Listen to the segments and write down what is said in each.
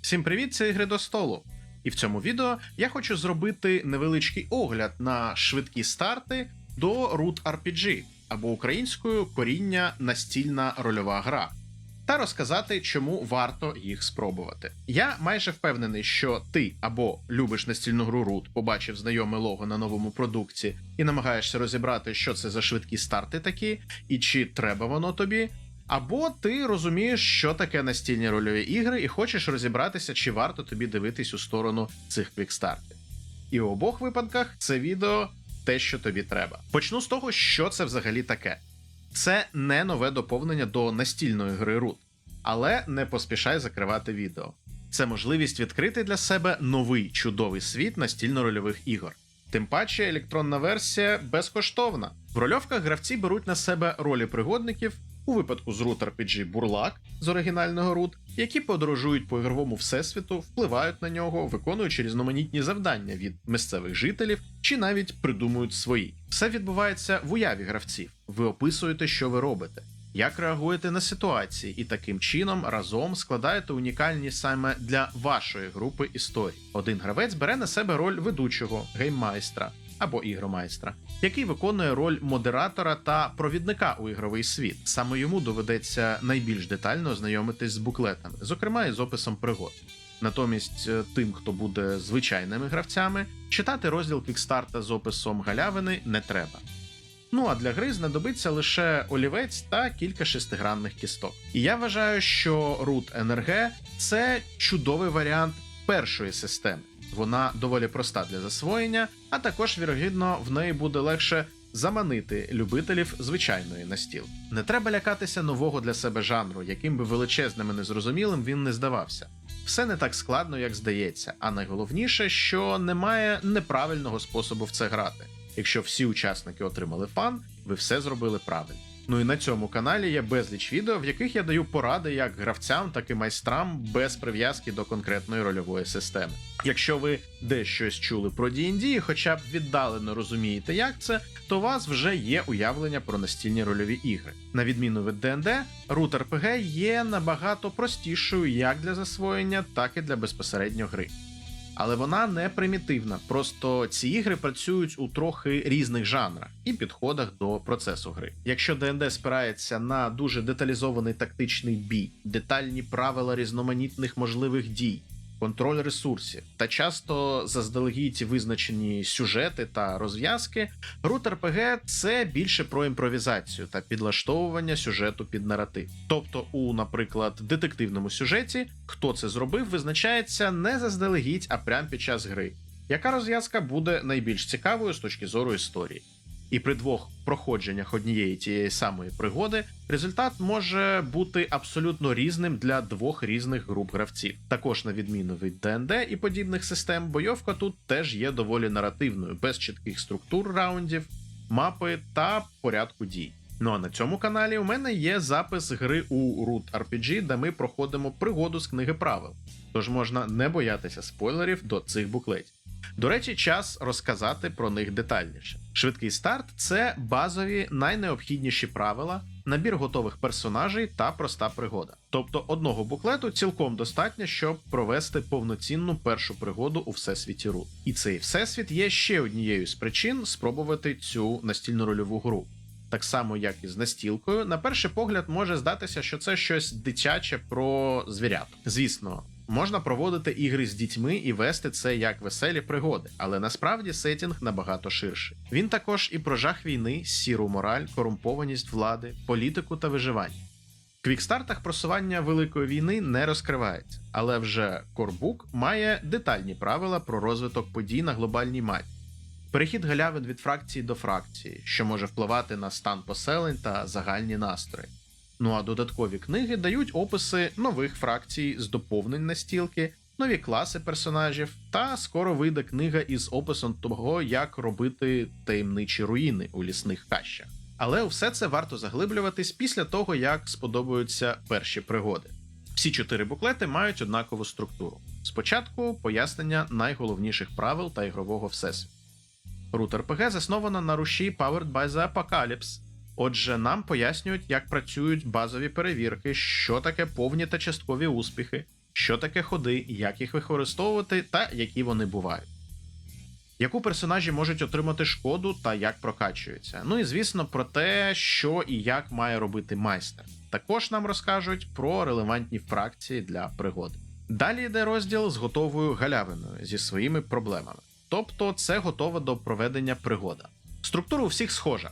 Всім привіт, це ігри до столу. І в цьому відео я хочу зробити невеличкий огляд на швидкі старти до Root RPG або українською коріння настільна рольова гра. Та розказати, чому варто їх спробувати. Я майже впевнений, що ти або любиш настільну гру Root, побачив знайоме лого на новому продукті і намагаєшся розібрати, що це за швидкі старти такі, і чи треба воно тобі. Або ти розумієш, що таке настільні рольові ігри, і хочеш розібратися, чи варто тобі дивитись у сторону цих квікстартів. І у обох випадках це відео те, що тобі треба. Почну з того, що це взагалі таке. Це не нове доповнення до настільної гри Root, але не поспішай закривати відео. Це можливість відкрити для себе новий чудовий світ настільно-рольових ігор. Тим паче електронна версія безкоштовна. В рольовках гравці беруть на себе ролі пригодників, у випадку з Root RPG Бурлак з оригінального Root, які подорожують по ігровому всесвіту, впливають на нього, виконуючи різноманітні завдання від місцевих жителів чи навіть придумують свої. Все відбувається в уяві гравців. Ви описуєте, що ви робите, як реагуєте на ситуації, і таким чином разом складаєте унікальні саме для вашої групи історії. Один гравець бере на себе роль ведучого, гейммайстра або ігромайстра, який виконує роль модератора та провідника у ігровий світ. Саме йому доведеться найбільш детально ознайомитись з буклетами, зокрема і з описом пригод. Натомість е, тим, хто буде звичайними гравцями, читати розділ кікстарта з описом галявини не треба. Ну а для гри знадобиться лише олівець та кілька шестигранних кісток. І я вважаю, що Root NRG – це чудовий варіант першої системи. Вона доволі проста для засвоєння, а також, вірогідно, в неї буде легше заманити любителів звичайної настіл. Не треба лякатися нового для себе жанру, яким би величезним і незрозумілим він не здавався. Все не так складно, як здається, а найголовніше, що немає неправильного способу в це грати. Якщо всі учасники отримали фан, ви все зробили правильно. Ну і на цьому каналі є безліч відео, в яких я даю поради як гравцям, так і майстрам без прив'язки до конкретної рольової системи. Якщо ви десь щось чули про D&D хоча б віддалено розумієте, як це, то у вас вже є уявлення про настільні рольові ігри. На відміну від D&D, Root RPG є набагато простішою як для засвоєння, так і для безпосередньо гри але вона не примітивна. Просто ці ігри працюють у трохи різних жанрах і підходах до процесу гри. Якщо ДНД спирається на дуже деталізований тактичний бій, детальні правила різноманітних можливих дій. Контроль ресурсів та часто заздалегідь визначені сюжети та розв'язки, Root RPG – це більше про імпровізацію та підлаштовування сюжету під наратив. Тобто, у, наприклад, детективному сюжеті, хто це зробив, визначається не заздалегідь, а прямо під час гри. Яка розв'язка буде найбільш цікавою з точки зору історії? І при двох проходженнях однієї тієї самої пригоди результат може бути абсолютно різним для двох різних груп гравців. Також, на відміну від ДНД і подібних систем, бойовка тут теж є доволі наративною, без чітких структур раундів, мапи та порядку дій. Ну а на цьому каналі у мене є запис гри у Root RPG, де ми проходимо пригоду з книги правил. Тож можна не боятися спойлерів до цих буклетів. До речі, час розказати про них детальніше. Швидкий старт це базові найнеобхідніші правила, набір готових персонажей та проста пригода. Тобто одного буклету цілком достатньо, щоб провести повноцінну першу пригоду у всесвіті Рут. І цей всесвіт є ще однією з причин спробувати цю настільну рольову гру. Так само, як і з настілкою, на перший погляд може здатися, що це щось дитяче про звірят. Звісно, Можна проводити ігри з дітьми і вести це як веселі пригоди, але насправді сетінг набагато ширший. Він також і про жах війни, сіру мораль, корумпованість влади, політику та виживання. В квікстартах просування великої війни не розкривається, але вже Корбук має детальні правила про розвиток подій на глобальній мапі. Перехід галявин від фракції до фракції, що може впливати на стан поселень та загальні настрої. Ну а додаткові книги дають описи нових фракцій з доповнень настілки, нові класи персонажів, та скоро вийде книга із описом того, як робити таємничі руїни у лісних кащах. Але у все це варто заглиблюватись після того, як сподобаються перші пригоди. Всі чотири буклети мають однакову структуру. Спочатку пояснення найголовніших правил та ігрового всесвіту. Root RPG заснована на руші Powered by the Apocalypse, Отже, нам пояснюють, як працюють базові перевірки, що таке повні та часткові успіхи, що таке ходи, як їх використовувати та які вони бувають. Яку персонажі можуть отримати шкоду та як прокачуються. Ну і звісно, про те, що і як має робити майстер. Також нам розкажуть про релевантні фракції для пригоди. Далі йде розділ з готовою галявиною зі своїми проблемами. Тобто це готова до проведення пригода. Структура у всіх схожа: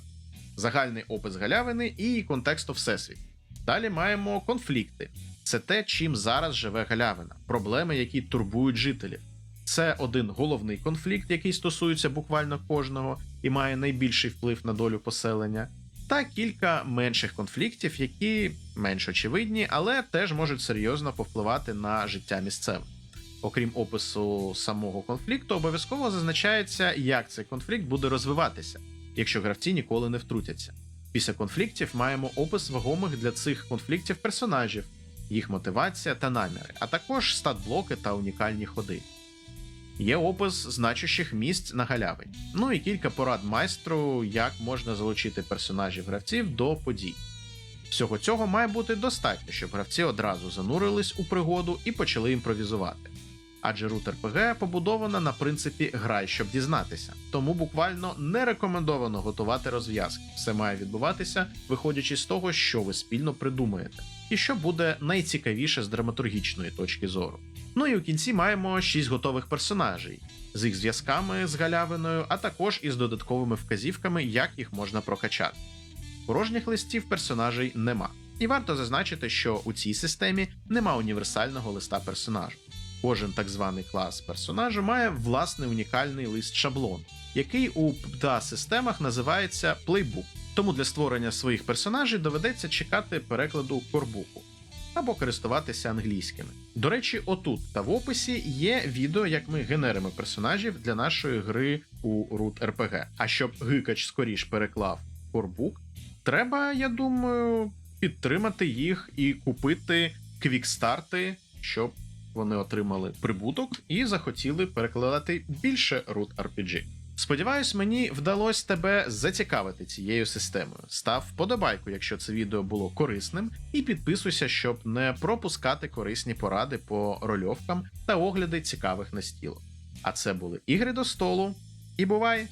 загальний опис галявини і контексту всесвіт. Далі маємо конфлікти. Це те, чим зараз живе галявина, проблеми, які турбують жителів. Це один головний конфлікт, який стосується буквально кожного і має найбільший вплив на долю поселення, та кілька менших конфліктів, які менш очевидні, але теж можуть серйозно повпливати на життя місцевих. Окрім опису самого конфлікту, обов'язково зазначається, як цей конфлікт буде розвиватися, якщо гравці ніколи не втрутяться. Після конфліктів маємо опис вагомих для цих конфліктів персонажів, їх мотивація та наміри, а також стат-блоки та унікальні ходи. Є опис значущих місць на галявині. Ну і кілька порад майстру, як можна залучити персонажів гравців до подій. Всього цього має бути достатньо, щоб гравці одразу занурились у пригоду і почали імпровізувати. Адже рут РПГ побудована на принципі грай, щоб дізнатися, тому буквально не рекомендовано готувати розв'язки. Все має відбуватися, виходячи з того, що ви спільно придумаєте, і що буде найцікавіше з драматургічної точки зору. Ну і у кінці маємо 6 готових персонажей з їх зв'язками з галявиною, а також із додатковими вказівками, як їх можна прокачати. Порожніх листів персонажей нема. І варто зазначити, що у цій системі нема універсального листа персонажа. Кожен так званий клас персонажа має власний унікальний лист шаблон, який у pda системах називається Playbook. Тому для створення своїх персонажей доведеться чекати перекладу корбуку або користуватися англійськими. До речі, отут та в описі є відео, як ми генеримо персонажів для нашої гри у Root RPG. А щоб гикач скоріш переклав корбук, треба, я думаю, підтримати їх і купити квікстарти, щоб вони отримали прибуток і захотіли перекладати більше Root RPG. Сподіваюсь, мені вдалося тебе зацікавити цією системою. Став вподобайку, якщо це відео було корисним, і підписуйся, щоб не пропускати корисні поради по рольовкам та огляди цікавих настілок. А це були ігри до столу. І бувай!